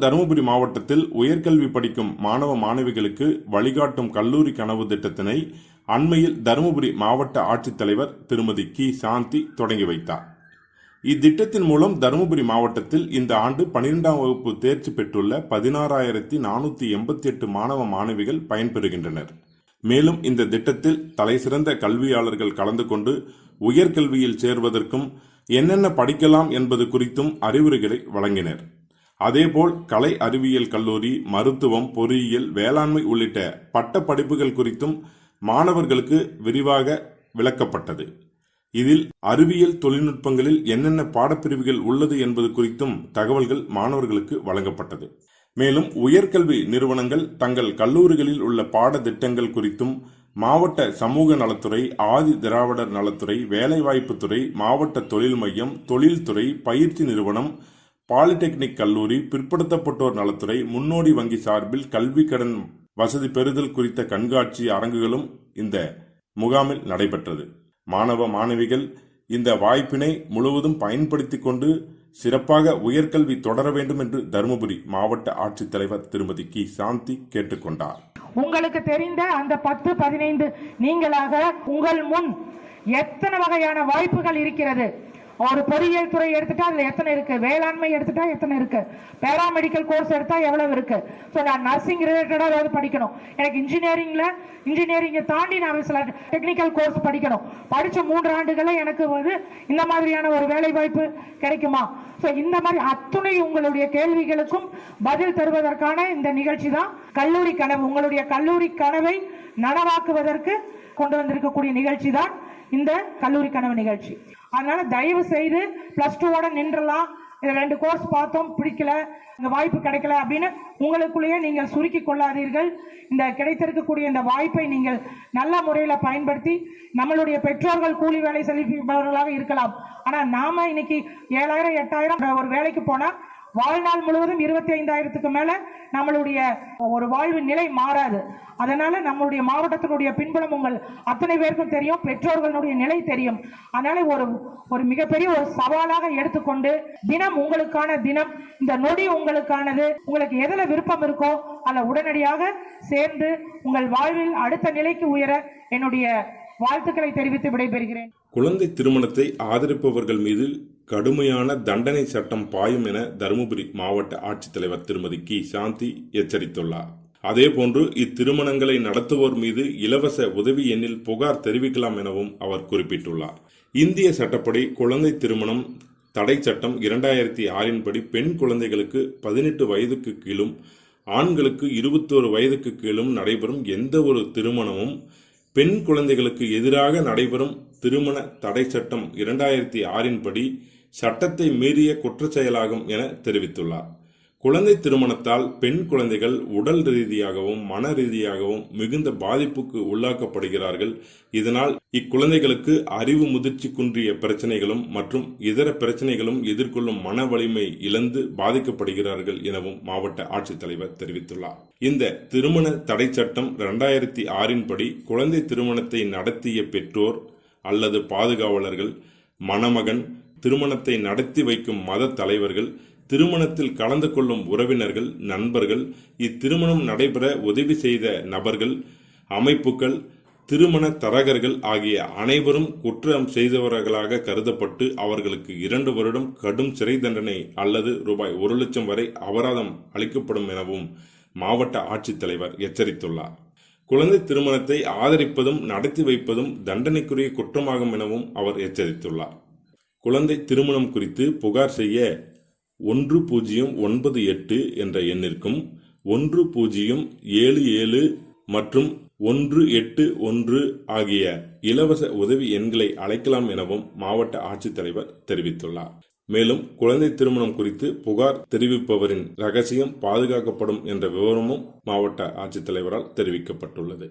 தருமபுரி மாவட்டத்தில் உயர்கல்வி படிக்கும் மாணவ மாணவிகளுக்கு வழிகாட்டும் கல்லூரி கனவு திட்டத்தினை அண்மையில் தருமபுரி மாவட்ட ஆட்சித்தலைவர் திருமதி கி. சாந்தி தொடங்கி வைத்தார். இத்திட்டத்தின் மூலம் தருமபுரி மாவட்டத்தில் இந்த ஆண்டு பனிரெண்டாம் வகுப்பு தேர்ச்சி பெற்றுள்ள பதினாறாயிரத்தி நானூற்றி எண்பத்தி எட்டு மாணவ மாணவிகள் பயன்பெறுகின்றனர். மேலும் இந்த திட்டத்தில் தலைசிறந்த கல்வியாளர்கள் கலந்து கொண்டு உயர்கல்வியில் சேர்வதற்கும் என்னென்ன படிக்கலாம் என்பது குறித்தும் அறிவுரைகளை வழங்கினர். அதேபோல் கலை அறிவியல் கல்லூரி மருத்துவம் பொறியியல் வேளாண்மை உள்ளிட்ட பட்ட படிப்புகள் குறித்தும் மாணவர்களுக்கு விரிவாக விளக்கப்பட்டது. இதில் அறிவியல் தொழில்நுட்பங்களில் என்னென்ன பாடப்பிரிவுகள் உள்ளது என்பது குறித்தும் தகவல்கள் மாணவர்களுக்கு வழங்கப்பட்டது. மேலும் உயர்கல்வி நிறுவனங்கள் தங்கள் கல்லூரிகளில் உள்ள பாடத்திட்டங்கள் குறித்தும் மாவட்ட சமூக நலத்துறை ஆதி திராவிடர் நலத்துறை வேலைவாய்ப்புத்துறை மாவட்ட தொழில் மையம் தொழில்துறை பயிற்சி நிறுவனம் பாலிடெக்னிக் கல்லூரி பிற்படுத்தப்பட்டோர் நலத்துறை முன்னோடி வங்கி சார்பில் கல்வி கடன் வசதி பெறுதல் குறித்த கண்காட்சி அரங்குகளும் இந்த முகாமில் நடைபெற்றது. மாணவ மாணவிகள் இந்த வாய்ப்பினை முழுவதும் பயன்படுத்திக் கொண்டு சிறப்பாக உயர்கல்வி தொடர வேண்டும் என்று தருமபுரி மாவட்ட ஆட்சித்தலைவர் திருமதி கி. சாந்தி கேட்டுக்கொண்டார் உங்களுக்கு தெரிந்த அந்த பத்து பதினைந்து நீங்களாக உங்கள் முன் எத்தனை வகையான வாய்ப்புகள் இருக்கிறது? ஒரு பொறியியல் துறை எடுத்துட்டா அதுல எத்தனை இருக்கு? வேளாண்மை எடுத்துட்டா எத்தனை இருக்கு? பேராமெடிக்கல் கோர்ஸ் எடுத்தா எவ்வளவு இருக்கு? ஸோ நான் நர்சிங் ரிலேட்டடா ஏதாவது படிக்கணும். எனக்கு இன்ஜினியரிங்ல இன்ஜினியரிங்கை தாண்டி நான் சில டெக்னிக்கல் கோர்ஸ் படிக்கணும். படிச்ச மூன்று ஆண்டுகளை எனக்கு வந்து இந்த மாதிரியான ஒரு வேலை வாய்ப்பு கிடைக்குமா? ஸோ இந்த மாதிரி அத்துணை உங்களுடைய கேள்விகளுக்கும் பதில் தருவதற்கான இந்த நிகழ்ச்சி தான் கல்லூரி கனவு. உங்களுடைய கல்லூரி கனவை நனவாக்குவதற்கு கொண்டு வந்திருக்கக்கூடிய நிகழ்ச்சி தான் இந்த கல்லூரி கனவு நிகழ்ச்சி. அதனால தயவு செய்து பிளஸ் டூவோட நின்றலாம். இதில் ரெண்டு கோர்ஸ் பார்த்தோம் பிடிக்கல. இந்த வாய்ப்பு கிடைக்கல அப்படின்னு உங்களுக்குள்ளேயே நீங்கள் சுருக்கி கொள்ளாதீர்கள். இந்த கிடைத்திருக்கக்கூடிய இந்த வாய்ப்பை நீங்கள் நல்ல முறையில் பயன்படுத்தி நம்மளுடைய பெற்றோர்கள் கூலி வேலை செலுத்துபவர்களாக இருக்கலாம். ஆனால் நாம் இன்னைக்கு ஏழாயிரம் எட்டாயிரம் ஒரு வேலைக்கு போனால் வாழ்நாள் முழுவதும் இருபத்தி ஐந்தாயிரத்துக்கு மேல நம்மளுடைய ஒரு வாழ்வு நிலை மாறாது. அதனால நம்மளுடைய மாவட்டத்தினுடைய பின்புலம் உங்கள் அத்தனை பேருக்கும் தெரியும் பெற்றோர்களுடைய நிலை தெரியும். அதனால ஒரு ஒரு மிகப்பெரிய ஒரு சவாலாக எடுத்துக்கொண்டு தினம் உங்களுக்கான தினம் இந்த நொடி உங்களுக்கானது உங்களுக்கு எதுல விருப்பம் இருக்கோ அதில் உடனடியாக சேர்ந்து உங்கள் வாழ்வில் அடுத்த நிலைக்கு உயர என்னுடைய வாழ்த்துக்களை தெரிவித்து விடைபெறுகிறேன். குழந்தை திருமணத்தை ஆதரிப்பவர்கள் மீது கடுமையான தண்டனை சட்டம் பாயும் என தருமபுரி மாவட்ட ஆட்சித்தலைவர் திருமதி கி. சாந்தி எச்சரித்துள்ளார். அதேபோன்று இத்திருமணங்களை நடத்துவோர் மீது இலவச உதவி எண்ணில் புகார் தெரிவிக்கலாம் எனவும் அவர் குறிப்பிட்டுள்ளார். இந்திய சட்டப்படி குழந்தை திருமணம் தடை சட்டம் இரண்டாயிரத்தி ஆறின் படி பெண் குழந்தைகளுக்கு பதினெட்டு வயதுக்கு கீழும் ஆண்களுக்கு இருபத்தோரு வயதுக்கு கீழும் நடைபெறும் எந்த ஒரு திருமணமும் பெண் குழந்தைகளுக்கு எதிராக நடைபெறும் திருமண தடை சட்டம் இரண்டாயிரத்தி ஆறின்படி சட்டத்தை மீறிய குற்றச்செயலாகும் என தெரிவித்துள்ளார். குழந்தை திருமணத்தால் பெண் குழந்தைகள் உடல் ரீதியாகவும் மன ரீதியாகவும் மிகுந்த பாதிப்புக்கு உள்ளாக்கப்படுகிறார்கள். இதனால் இக்குழந்தைகளுக்கு அறிவு முதிர்ச்சி குன்றிய பிரச்சனைகளும் மற்றும் இதர பிரச்சனைகளும் எதிர்கொள்ளும் மன வலிமை இழந்து பாதிக்கப்படுகிறார்கள் எனவும் மாவட்ட ஆட்சித்தலைவர் தெரிவித்துள்ளார். இந்த திருமண தடை சட்டம் இரண்டாயிரத்தி ஆறின் படி குழந்தை திருமணத்தை நடத்திய பெற்றோர் அல்லது பாதுகாவலர்கள் மணமகன் திருமணத்தை நடத்தி வைக்கும் மத தலைவர்கள் திருமணத்தில் கலந்து கொள்ளும் உறவினர்கள் நண்பர்கள் இத்திருமணம் நடைபெற உதவி செய்த நபர்கள் அமைப்புகள் திருமண தரகர்கள் ஆகிய அனைவரும் குற்றம் செய்தவர்களாக கருதப்பட்டு அவர்களுக்கு இரண்டு வருடம் கடும் சிறை தண்டனை அல்லது ரூபாய் ஒரு லட்சம் வரை அபராதம் அளிக்கப்படும் எனவும் மாவட்ட ஆட்சித்தலைவர் எச்சரித்துள்ளார். குழந்தை திருமணத்தை ஆதரிப்பதும் நடத்தி வைப்பதும் தண்டனைக்குரிய குற்றமாகும் எனவும் அவர் எச்சரித்துள்ளார். குழந்தை திருமணம் குறித்து புகார் செய்ய ஒன்று பூஜ்ஜியம் ஒன்பது எட்டு என்ற எண்ணிற்கும் ஒன்று பூஜ்ஜியம் ஏழு ஏழு மற்றும் ஒன்று எட்டு ஒன்று ஆகிய இலவச உதவி எண்களை அழைக்கலாம் எனவும் மாவட்ட ஆட்சித்தலைவர் தெரிவித்துள்ளார். மேலும் குழந்தை திருமணம் குறித்து புகார் தெரிவிப்பவரின் ரகசியம் பாதுகாக்கப்படும் என்ற விவரமும் மாவட்ட ஆட்சித்தலைவரால் தெரிவிக்கப்பட்டுள்ளது.